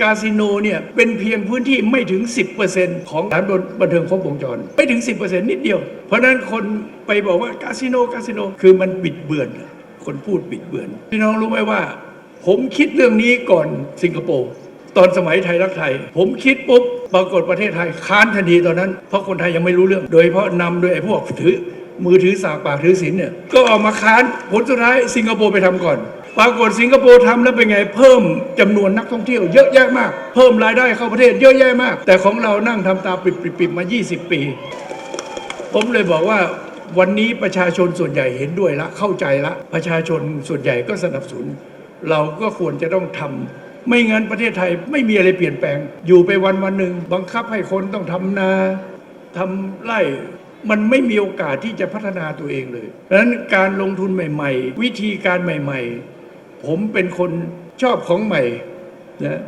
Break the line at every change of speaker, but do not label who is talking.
คาสิโนเนี่ยเป็นเพียงพื้นที่ไม่ถึง 10%ของสถานบันเทิงครบวงจร ไม่ถึง 10%นิดเดียว เพราะนั้นคนไปบอกว่าคาสิโนคาสิโนคือมันบิดเบือน คนพูดบิดเบือน พี่น้องรู้ไหมว่า ผมคิดเรื่องนี้ก่อนสิงคโปร์ตอนสมัยไทยรักไทย ผมคิดปุ๊บปรากฏประเทศไทยค้านทันทีตอนนั้น เพราะคนไทยยังไม่รู้เรื่อง โดยเฉพาะนำโดยไอ้พวกถือมือถือสากปากถือศีลเนี่ยก็ออกมาค้านผลสุดท้ายสิงคโปร์ไปทำก่อน ปรากฏสิงคโปร์ทำแล้วเป็นไงเพิ่มจำนวนนักท่องเที่ยวเยอะแยะมาก เพิ่มรายได้เข้าประเทศเยอะแยะมาก แต่ของเรานั่งทำตาปิดๆๆมา 20 ปี ผมเลยบอกว่าวันนี้ประชาชนส่วนใหญ่เห็นด้วยละเข้าใจละ ประชาชนส่วนใหญ่ก็สนับสนุน เราก็ควรจะต้องทำไม่งั้นประเทศไทยไม่มีอะไรเปลี่ยนแปลง อยู่ไปวันวันหนึ่งบังคับให้คนต้องทำนาทำไร่มันไม่มีโอกาสที่จะพัฒนาตัวเองเลยดังนั้นการลงทุนใหม่ ๆ วิธีการใหม่ ๆ ผมเป็นคนชอบของใหม่นะ